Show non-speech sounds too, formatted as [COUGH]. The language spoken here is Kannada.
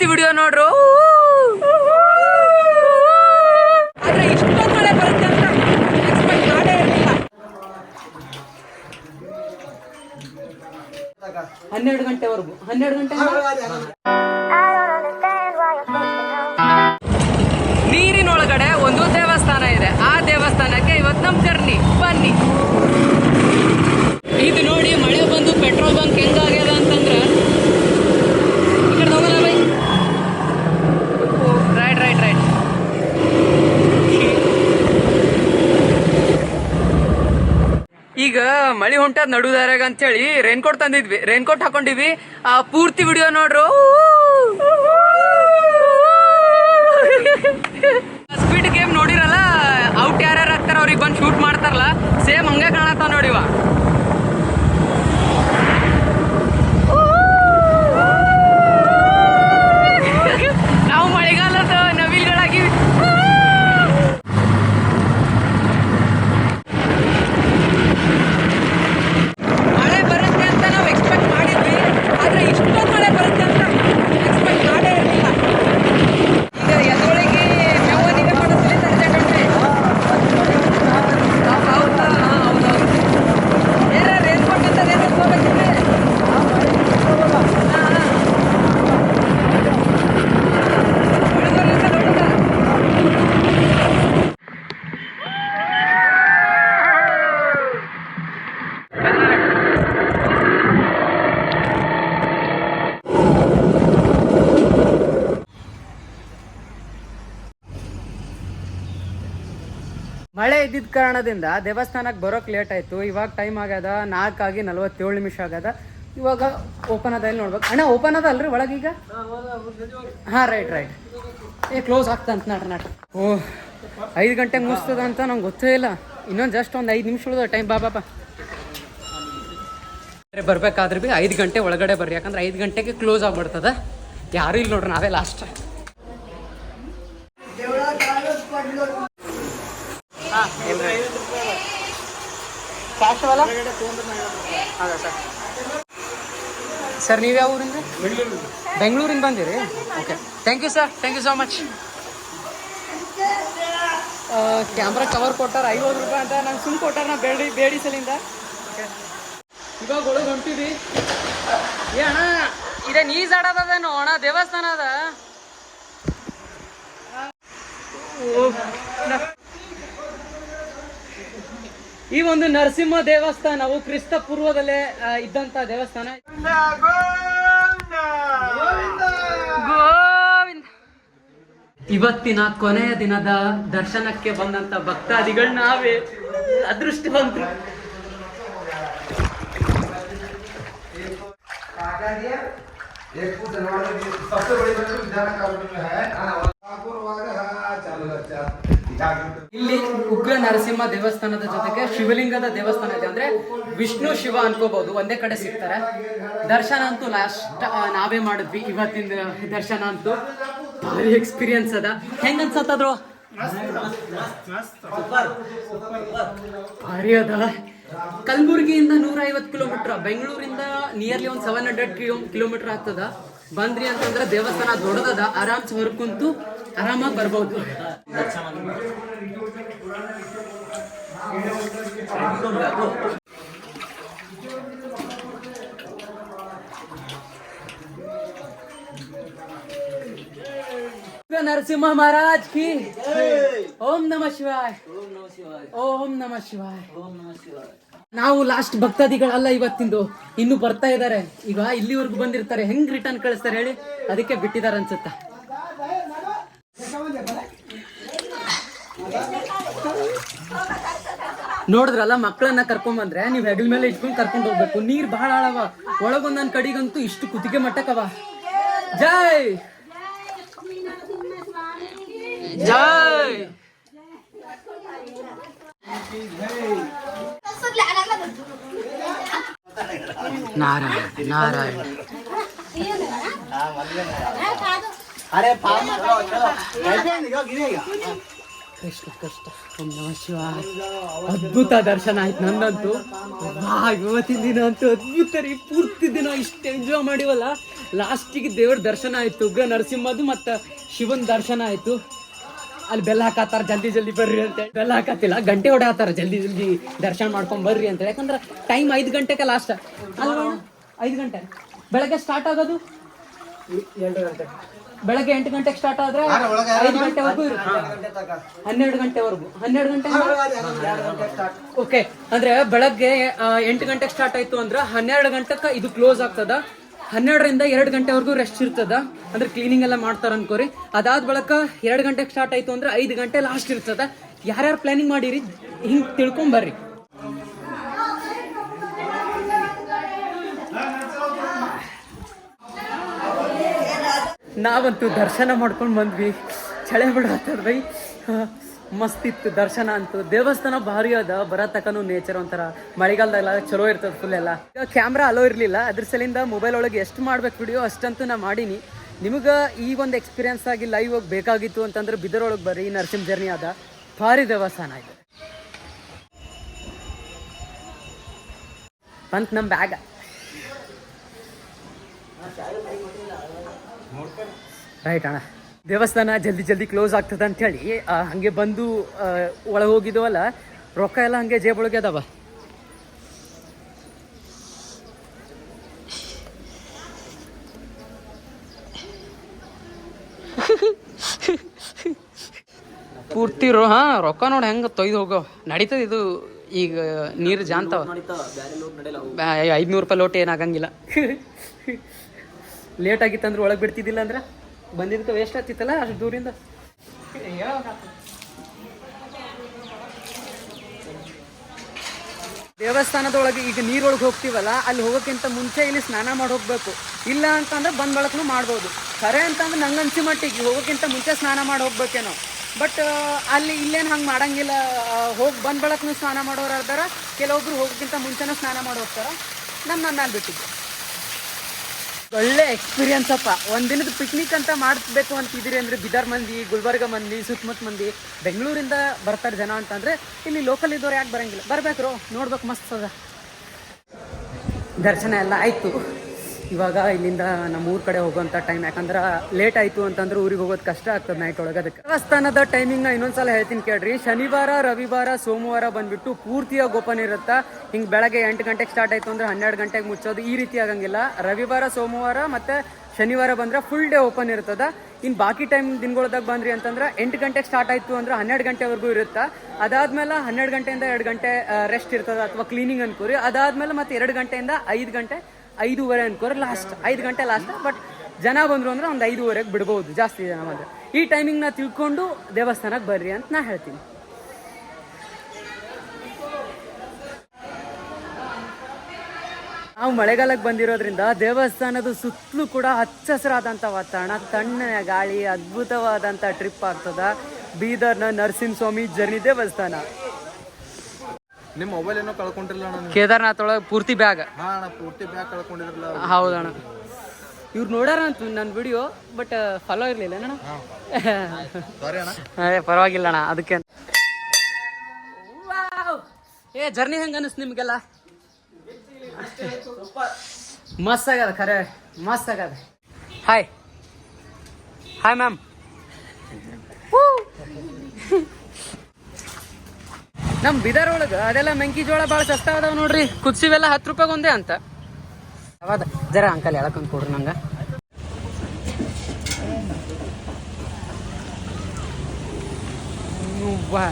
ಪೂರ್ತಿ ವಿಡಿಯೋ ನೋಡ್ರು. ಹನ್ನೆರಡು ಗಂಟೆವರೆಗೂ. ಹನ್ನೆರಡು ಗಂಟೆ ನೀರಿನೊಳಗಡೆ ಒಂದು ದೇವಸ್ಥಾನ ಇದೆ. ಆ ದೇವಸ್ಥಾನಕ್ಕೆ ಇವತ್ತು ನಮ್ ಜರ್ನಿ. ಬನ್ನಿ ಇದು ನೋಡಿ ಮಳೆ ಬಂದು ಪೆಟ್ರೋಲ್ ಬಂಕ್ ಹೆಂಗಾಗ್ಯದ ಅಂತಂದ್ರೆ ಈ ಕಡೆ ಹೋಗಲ್ಲ ಬೈ ರೈಟ್ ರೈಟ್ ರೈಟ್ ಈಗ ಮಳಿ ಹೊಂಟದ್ ನಡುದಾರಾಗ ಅಂತೇಳಿ ರೇನ್ಕೋಟ್ ತಂದಿದ್ವಿ. ರೇನ್ಕೋಟ್ ಹಾಕೊಂಡಿವಿ ಆ ಪೂರ್ತಿ ವಿಡಿಯೋ ನೋಡ್ರು. ಸ್ಪೀಡ್ ಗೇಮ್ ನೋಡಿರಲ್ಲ ಔಟ್ ಯಾರ್ಯಾರು ಆಗ್ತಾರ ಅವ್ರಿಗೆ ಬಂದು ಶೂಟ್ ಮಾಡ್ತಾರಲ್ಲ ಸೇಮ್ ಹಂಗೆ ಕಾಣತ್ತಾವ ನೋಡಿವ ನಾವು ಮಳೆಗಾಲದ ನವಿಲ್ಗಳಾಗಿ ಮಳೆ ಬರುತ್ತೆ ಅಂತ ನಾವು ಎಕ್ಸ್ಪೆಕ್ಟ್ ಮಾಡಿದ್ವಿ ಆದ್ರೆ ಇಷ್ಟೊಂದು ಮಳೆ ಬರುತ್ತೆ ಅಂತ ಎಕ್ಸ್ಪೆಕ್ಟ್ ಮಾಡೇ ಇರಲಿಲ್ಲ ಈಗ ಎದೊಳಗೆ ಮೇವನಿಗೆ ಮಾಡಿಸ್ಲಿ ತಂದೆ ಹೌದಾ ಹೌದೌದು ಏನಾರು ಏನು ಕೊಟ್ಟಿದ್ದಾರೆ ಏನು ಹೋಗ್ಬೇಕಿದ್ರೆ ಮಳೆ ಇದ್ದಿದ್ದ ಕಾರಣದಿಂದ ದೇವಸ್ಥಾನಕ್ಕೆ ಬರೋಕ್ ಲೇಟ್ ಆಯಿತು. ಇವಾಗ ಟೈಮ್ ಆಗ್ಯದ ನಾಲ್ಕಾಗಿ ನಲವತ್ತೇಳು ನಿಮಿಷ ಆಗ್ಯದ. ಇವಾಗ ಓಪನ್ ಅದ, ಇಲ್ಲಿ ನೋಡ್ಬೇಕು. ಅಣ್ಣ ಓಪನ್ ಅದ ಅಲ್ರಿ ಒಳಗೀಗ ಹಾಂ ರೈಟ್ ರೈಟ್ ಏ ಕ್ಲೋಸ್ ಆಗ್ತಂತ ನಾಟ ನಾಟ ಓ, ಐದು ಗಂಟೆಗೆ ಮುಗಿಸ್ತದ ಅಂತ ನಂಗೆ ಗೊತ್ತೇ ಇಲ್ಲ. ಇನ್ನೊಂದು ಜಸ್ಟ್ ಒಂದು ಐದು ನಿಮಿಷ ಉಳಿದ ಟೈಮ್ ಬಾ ಬಾಪ ಬರ್ಬೇಕಾದ್ರೆ ಬಿ ಐದು ಗಂಟೆ ಒಳಗಡೆ ಬರ್ರಿ. ಯಾಕಂದ್ರೆ ಐದು ಗಂಟೆಗೆ ಕ್ಲೋಸ್ ಆಗ್ಬಿಡ್ತದ. ಯಾರು ಇಲ್ಲ ನೋಡ್ರಿ, ನಾವೇ ಲಾಸ್ಟ್ ಹಾಂ ಇಲ್ರಿ ಕ್ಯಾಶ್ ಅವಲ್ಲ ಹೌದಾ ಸರ್? ಸರ್ ನೀವು ಯಾವ ಊರಿಂದ? ಬೆಂಗಳೂರಿಂದ. ಬಂದಿರಿ? Okay thank you sir thank you so much camera cover ಕೊಟ್ಟಾರ ಐವತ್ತು ರೂಪಾಯಿ ಅಂತ. ನಂಗೆ ಸುಮ್ ಕೊಟ್ಟಾರ ನಾ ಬೇಡಿ ಬೇಡಿ ಸಲಿಂದ. ಇವಾಗ ಒಳಗೆ ಹೊಂಟಿವಿ ಏ ಅಣ್ಣ ಇದೇನು ಈಜ್ ಆಡೋದೇನೋ ಅಣ್ಣ ದೇವಸ್ಥಾನ ಅದ? ಓ, ನ- ಈ ಒಂದು ನರಸಿಂಹ ದೇವಸ್ಥಾನವು ಕ್ರಿಸ್ತ ಪೂರ್ವದಲ್ಲೇ ಇದ್ದಂತ ದೇವಸ್ಥಾನ. ಇವತ್ತಿನ ಕೊನೆಯ ದಿನದ ದರ್ಶನಕ್ಕೆ ಬಂದಂತ ಭಕ್ತಾದಿಗಳು ನಾವೇ. ಅದೃಷ್ಟವಂತರು. एक ನರಸಿಂಹ ದೇವಸ್ಥಾನದ ಜೊತೆಗೆ ಶಿವಲಿಂಗದ ದೇವಸ್ಥಾನ ಇದೆ. ಅಂದ್ರೆ ವಿಷ್ಣು, ಶಿವ ಅನ್ಕೋಬಹುದು. ಒಂದೇ ಕಡೆ ಸಿಗ್ತಾರೆ. ದರ್ಶನ ಅಂತೂ ಲಾಸ್ಟ್ ನಾವೇ ಮಾಡಿದ್ವಿ ಇವತ್ತಿನ ದರ್ಶನ ಅಂತೂ. ಭಾರಿ ಎಕ್ಸ್ಪೀರಿಯನ್ಸ್ ಅದ. ಹೆಂಗ ಅನ್ಸತ್ತದ್ರು ಭಾರಿ ಅದ. ಕಲಬುರಗಿಯಿಂದ ನೂರ ಐವತ್ತು ಕಿಲೋಮೀಟರ್, ಬೆಂಗಳೂರಿಂದ ನಿಯರ್ಲಿ ಒಂದು ಸೆವೆನ್ ಹಂಡ್ರೆಡ್ ಕಿಲೋಮೀಟರ್ ಆಗ್ತದ. ಬಂದ್ರಿ ಅಂತಂದ್ರೆ ದೇವಸ್ಥಾನ ದೊಡ್ಡದದ. ಆರಾಮ್ಸ್ ಹೊರ ಕುಂತು ಆರಾಮಾಗಿ ಬರ್ಬೋದು. ನರಸಿಂಹ ಮಹಾರಾಜ್ ಕಿ ಓಂ ನಮ ಶಿವಾಯ್. ಓಂ ನಮ ಶಿವಾಯ್. ನಾವು ಲಾಸ್ಟ್ ಭಕ್ತಾದಿಗಳಲ್ಲ ಇವತ್ತಿಂದು ಇನ್ನು ಬರ್ತಾ ಇದ್ದಾರೆ. ಈಗ ಇಲ್ಲಿವರೆಗೂ ಬಂದಿರ್ತಾರೆ. ಹೆಂಗ್ ರಿಟರ್ನ್ ಕಳಿಸ್ತಾರೆ ಹೇಳಿ? ಅದಕ್ಕೆ ಬಿಟ್ಟಿದ್ದಾರೆ ಅನ್ಸುತ್ತ? ನೋಡಿದ್ರಲ್ಲ ಮಕ್ಕಳನ್ನ ಕರ್ಕೊಂಡ್ ಬಂದ್ರೆ ನೀವ್ ಹೆಗಲ್ ಮೇಲೆ ಇಟ್ಕೊಂಡ್ ಕರ್ಕೊಂಡ್ ಹೋಗ್ಬೇಕು ನೀರ್ ಬಹಳ ಆಳವ ಒಳಗೊಂದನ್ ಕಡಿಗಂತೂ ಇಷ್ಟು ಕುತ್ತಿಗೆ ಮಟ್ಟಕ್ಕವ ಜೈ ಜೈ ನಾರಾಯಣ ನಾರಾಯಣ ಕೃಷ್ಣ ಕೃಷ್ಣ ಕಷ್ಟ ನಮಃ ಶಿವಾಯ ಅದ್ಭುತ ದರ್ಶನ ಆಯ್ತು ನನ್ನಂತೂ. ವಾ ಇವತ್ತಿನ ದಿನ ಅಂತೂ ಅದ್ಭುತ ರೀ. ಪೂರ್ತಿ ದಿನ ಇಷ್ಟು ಎಂಜಾಯ್ ಮಾಡಿವಲ್ಲ. ಲಾಸ್ಟಿಗೆ ದೇವ್ರ ದರ್ಶನ ಆಯ್ತು, ಉಗ್ರ ನರಸಿಂಹದು ಮತ್ತು ಶಿವನ ದರ್ಶನ ಆಯ್ತು. ಅಲ್ಲಿ ಬೆಲ್ಲ ಹಾಕತ್ತಾರ, ಜಲ್ದಿ ಜಲ್ದಿ ಬರ್ರಿ ಅಂತ ಬೆಲ್ಲ ಹಾಕತ್ತಿಲ್ಲ, ಗಂಟೆ ಹೊಡೆಯತ್ತಾರ, ಜಲ್ದಿ ಜಲ್ದಿ ದರ್ಶನ ಮಾಡ್ಕೊಂಡು ಬರ್ರಿ ಅಂತ ಯಾಕಂದ್ರೆ ಟೈಮ್ ಐದು ಗಂಟೆಗೆ ಲಾಸ್ಟ್ ಅಲ್ವಾ ಐದು ಗಂಟೆ. ಬೆಳಗ್ಗೆ ಸ್ಟಾರ್ಟ್ ಆಗೋದು? ಎಂಟು ಗಂಟೆ ಬೆಳಗ್ಗೆ ಎಂಟು ಗಂಟೆಗೆ ಸ್ಟಾರ್ಟ್ ಆದ್ರೆ ಐದು ಗಂಟೆವರೆಗೂ ಇರುತ್ತೆ ಹನ್ನೆರಡು ಗಂಟೆವರೆಗೂ ಹನ್ನೆರಡು ಗಂಟೆ ಓಕೆ ಅಂದ್ರೆ ಬೆಳಗ್ಗೆ ಎಂಟು ಗಂಟೆಗೆ ಸ್ಟಾರ್ಟ್ ಆಯ್ತು ಅಂದ್ರೆ ಹನ್ನೆರಡು ಗಂಟೆಗೆ ಇದು ಕ್ಲೋಸ್ ಆಗ್ತದ ಹನ್ನೆರಡರಿಂದ ಎರಡು ಗಂಟೆವರೆಗೂ ರೆಸ್ಟ್ ಇರ್ತದ ಅಂದ್ರೆ ಕ್ಲೀನಿಂಗ್ ಎಲ್ಲ ಮಾಡ್ತಾರ ಅನ್ಕೋರಿ ಅದಾದ ಬಳಿಕ ಎರಡು ಗಂಟೆಗೆ ಸ್ಟಾರ್ಟ್ ಆಯ್ತು ಅಂದ್ರೆ ಐದು ಗಂಟೆ ಲಾಸ್ಟ್ ಇರ್ತದ ಯಾರ್ಯಾರು ಪ್ಲಾನಿಂಗ್ ಮಾಡಿರಿ ಹಿಂಗೆ ತಿಳ್ಕೊಂಡ್ ನಾವಂತೂ ದರ್ಶನ ಮಾಡ್ಕೊಂಡು ಬಂದ್ವಿ. ಚಳೆ ಬಿಡತ್ತದ ಬೈ. ಮಸ್ತ್ ಇತ್ತು ದರ್ಶನ ಅಂತೂ. ದೇವಸ್ಥಾನ ಭಾರಿ ಅದ. ಬರತಕ್ಕನು ನೇಚರ್ ಒಂಥರ. ಮಳೆಗಾಲದಲ್ಲ ಚಲೋ ಇರ್ತದ ಫುಲ್ ಎಲ್ಲ. ಕ್ಯಾಮ್ರಾ ಅಲೋ ಇರಲಿಲ್ಲ. ಅದ್ರ ಸಲಿಂದ ಮೊಬೈಲ್ ಒಳಗೆ ಎಷ್ಟು ಮಾಡ್ಬೇಕು ವಿಡಿಯೋ ಅಷ್ಟಂತೂ ನಾ ಮಾಡೀನಿ. ನಿಮ್ಗೆ ಈ ಒಂದು ಎಕ್ಸ್ಪೀರಿಯನ್ಸ್ ಆಗಿ ಲೈವ್ ಹೋಗಿ ಬೇಕಾಗಿತ್ತು ಅಂತಂದ್ರೆ ಬಿದರ್ ಒಳಗೆ ಬರ್ರಿ ನರಸಿಂಹ ಜರ್ನಿ ಅದ ಭಾರಿ ದೇವಸ್ಥಾನ ಇದೆ. ಬಂತ್ ನಮ್ಮ ಬ್ಯಾಗ ರೈಟ್ ಅಣ್ಣ. ದೇವಸ್ಥಾನ ಜಲ್ದಿ ಜಲ್ದಿ ಕ್ಲೋಸ್ ಆಗ್ತದ ಅಂತ ಹೇಳಿ ಹಂಗೆ ಬಂದು ಒಳಗೆ ಹೋಗಿದ್ವಲ್ಲ ರೊಕ್ಕ ಎಲ್ಲ ಹಂಗೆ ಜೇಬೊಳಗೆ ಅದಾವ? ಪೂರ್ತಿ ರೋ ಹಾ ರೊಕ್ಕ ನೋಡಿ ಹೆಂಗೆ ತೊಯ್ದು ಹೋಗೋ. ನಡೀತದ ಇದು ಈಗ ನೀರು ಜಾನ್ತಾವ ಐದ್ನೂರು ರೂಪಾಯಿ ಲೋಟ ಏನಾಗಂಗಿಲ್ಲ [LAUGHS] ಲೇಟ್ ಆಗಿತ್ತು ಅಂದ್ರೆ ಒಳಗೆ ಬಿಡ್ತಿದ್ದಿಲ್ಲ ಅಂದ್ರೆ ಬಂದಿದ್ದಕ್ಕೆ ವೇಸ್ಟ್ ಆಗ್ತಿತ್ತಲ್ಲ ಅಷ್ಟು ದೂರಿಂದ. ದೇವಸ್ಥಾನದೊಳಗೆ ಈಗ ನೀರೊಳಗೆ ಹೋಗ್ತೀವಲ್ಲ, ಅಲ್ಲಿ ಹೋಗೋಕ್ಕಿಂತ ಮುಂಚೆ ಇಲ್ಲಿ ಸ್ನಾನ ಮಾಡಿ ಹೋಗ್ಬೇಕು. ಇಲ್ಲ ಅಂತಂದ್ರೆ ಬಂದ್ ಬಳಕನು ಮಾಡ್ಬೋದು. ಖರೆ ಅಂತಂದ್ರೆ ನಂಗೆ ಅನ್ಸಿ ಮಟ್ಟಿಗೆ ಹೋಗೋಕ್ಕಿಂತ ಮುಂಚೆ ಸ್ನಾನ ಮಾಡಿ ಹೋಗ್ಬೇಕೇನೋ. ಬಟ್ ಅಲ್ಲಿ ಇಲ್ಲೇನು ಹಂಗೆ ಮಾಡಂಗಿಲ್ಲ. ಹೋಗಿ ಬಂದ್ ಬಳಕನು ಸ್ನಾನ ಮಾಡೋರು ಅರ್ಧಾರ ಕೆಲವೊಬ್ರು ಹೋಗೋಕ್ಕಿಂತ ಮುಂಚೆನೂ ಸ್ನಾನ ಮಾಡಿ ಹೋಗ್ತಾರೆ. ನಮ್ಮ ನನ್ನ ಬಿಟ್ಟಿದ್ದೆ. ಒಳ್ಳೆ ಎಕ್ಸ್ಪೀರಿಯನ್ಸ್ ಅಪ್ಪ. ಒಂದಿನದ ಪಿಕ್ನಿಕ್ ಅಂತ ಮಾಡಿಸ್ಬೇಕು ಅಂತಿದ್ದೀರಿ ಅಂದ್ರೆ ಬಿದರ್ ಮಂದಿ, ಗುಲ್ಬರ್ಗ ಮಂದಿ, ಸುತ್ತಮುತ್ತ ಮಂದಿ, ಬೆಂಗಳೂರಿಂದ ಬರ್ತಾರೆ ಜನ ಅಂತಂದ್ರೆ ಇಲ್ಲಿ ಲೋಕಲ್ ಇದ್ದವ್ರು ಯಾಕೆ ಬರಂಗಿಲ್ಲ. ಬರ್ಬೇಕ್ರು ನೋಡ್ಬೇಕು ಮಸ್ತ್ ಅದ. ದರ್ಶನ ಎಲ್ಲ ಆಯ್ತು. ಇವಾಗ ಇಲ್ಲಿಂದ ನಮ್ಮ ಊರ್ ಕಡೆ ಹೋಗುವಂಥ ಟೈಮ್ ಯಾಕಂದ್ರೆ ಲೇಟ್ ಆಯ್ತು ಅಂತಂದ್ರೆ ಊರಿಗೆ ಹೋಗೋದು ಕಷ್ಟ ಆಗ್ತದೆ ನೈಟ್ ಒಳಗೆ ಅದಕ್ಕೆ. ದೇವಸ್ಥಾನದ ಟೈಮಿಂಗ್ನ ಇನ್ನೊಂದ್ಸಲ ಹೇಳ್ತೀನಿ ಕೇಳ್ರಿ. ಶನಿವಾರ, ರವಿವಾರ, ಸೋಮವಾರ ಬಂದ್ಬಿಟ್ಟು ಪೂರ್ತಿಯಾಗಿ ಓಪನ್ ಇರುತ್ತಾ? ಹಿಂಗೆ ಬೆಳಗ್ಗೆ ಎಂಟು ಗಂಟೆಗೆ ಸ್ಟಾರ್ಟ್ ಆಯ್ತು ಅಂದ್ರೆ ಹನ್ನೆರಡು ಗಂಟೆಗೆ ಮುಚ್ಚೋದು ಈ ರೀತಿ ಆಗಂಗಿಲ್ಲ. ರವಿವಾರ, ಸೋಮವಾರ ಮತ್ತೆ ಶನಿವಾರ ಬಂದ್ರೆ ಫುಲ್ ಡೇ ಓಪನ್ ಇರ್ತದ. ಇನ್ನು ಬಾಕಿ ಟೈಮ್ ದಿನಗಳದಾಗ ಬಂದ್ರಿ ಅಂತಂದ್ರೆ ಎಂಟು ಗಂಟೆಗೆ ಸ್ಟಾರ್ಟ್ ಆಯ್ತು ಅಂದ್ರೆ ಹನ್ನೆರಡು ಗಂಟೆವರೆಗೂ ಇರುತ್ತೆ? ಅದಾದ್ಮೇಲೆ ಹನ್ನೆರಡು ಗಂಟೆಯಿಂದ ಎರಡು ಗಂಟೆ ರೆಸ್ಟ್ ಇರ್ತದ ಅಥವಾ ಕ್ಲೀನಿಂಗ್ ಅನ್ಕೋರಿ. ಅದಾದ್ಮೇಲೆ ಮತ್ತೆ ಎರಡು ಗಂಟೆಯಿಂದ ಐದು ಗಂಟೆ ಐದೂವರೆ ಅನ್ಕೋರೆ ಲಾಸ್ಟ್ ಐದು ಗಂಟೆ ಲಾಸ್ಟ್ ಬಟ್ ಜನ ಬಂದರು ಅಂದ್ರೆ ಒಂದು ಐದೂವರೆಗೆ ಬಿಡ್ಬೋದು, ಜಾಸ್ತಿ ಜನ ಬಂದರೆ. ಈ ಟೈಮಿಂಗ್ನ ತಿಳ್ಕೊಂಡು ದೇವಸ್ಥಾನಕ್ಕೆ ಬರ್ರಿ ಅಂತ ನಾ ಹೇಳ್ತೀನಿ. ನಾವು ಮಳೆಗಾಲಕ್ಕೆ ಬಂದಿರೋದ್ರಿಂದ ದೇವಸ್ಥಾನದ ಸುತ್ತಲೂ ಕೂಡ ಹಚ್ಚ ಹಸಿರಾದಂಥ ವಾತಾವರಣ, ತಣ್ಣನೆ ಗಾಳಿ ಅದ್ಭುತವಾದಂಥ ಟ್ರಿಪ್ ಆಗ್ತದ. ಬೀದರ್ನ ನರಸಿಂಹಸ್ವಾಮಿ ಜರ್ನಿ ದೇವಸ್ಥಾನ. ನಿಮ್ಮ ಮೊಬೈಲ್ ಏನೋ ಕಳ್ಕೊಂಡಿರಲ್ಲ ನಾನು. ಕೇದಾರ್ನಾಥ್ ಒಳಗೆ ಪೂರ್ತಿ ಬ್ಯಾಗ್. ಹಾ ಅಣ್ಣ ಪೂರ್ತಿ ಬ್ಯಾಗ್ ಕಳ್ಕೊಂಡಿರಲ್ಲ ಹೌದಣ್ಣ ಇವ್ರು ನೋಡ್ಯಾರ ಅಂತ ನನ್ನ ವಿಡಿಯೋ ಬಟ್ ಫಾಲೋ ಇರಲಿಲ್ಲ ಅಣ್ಣ ಸಾರಿ ಅಣ್ಣ. ಅದೇ ಪರವಾಗಿಲ್ಲ ಅಣ್ಣ ಅದಕ್ಕೆ. ಏ ಜರ್ನಿ ಹೆಂಗೆ ಅನಿಸ್ತು ನಿಮಗೆಲ್ಲ? ಮಸ್ತ್ ಆಗ್ಯದ ಖರೆ ಮಸ್ತ್ ಆಗ್ಯದ. ಹಾಯ್ ಹಾಯ್ ಮ್ಯಾಮ್ ನಮ್ ಬಿದರ್ ಒಳಗ ಅದೆಲ್ಲ ಮೆಂಕಿಜೋಳ ಭಾಳ ಸಸ್ತ ಅದಾವ ನೋಡ್ರಿ. ಕುದ್ಸಿವೆಲ್ಲ ಹತ್ತು ರೂಪಾಯಿಗೆ ಒಂದೇ ಅಂತ. ಹೌದ ಜರ ಅಂಕಲ್ ಹೇಳಕ್ಕಂತ ಕೊಡ್ರಿ ನಂಗೆ. ವಾ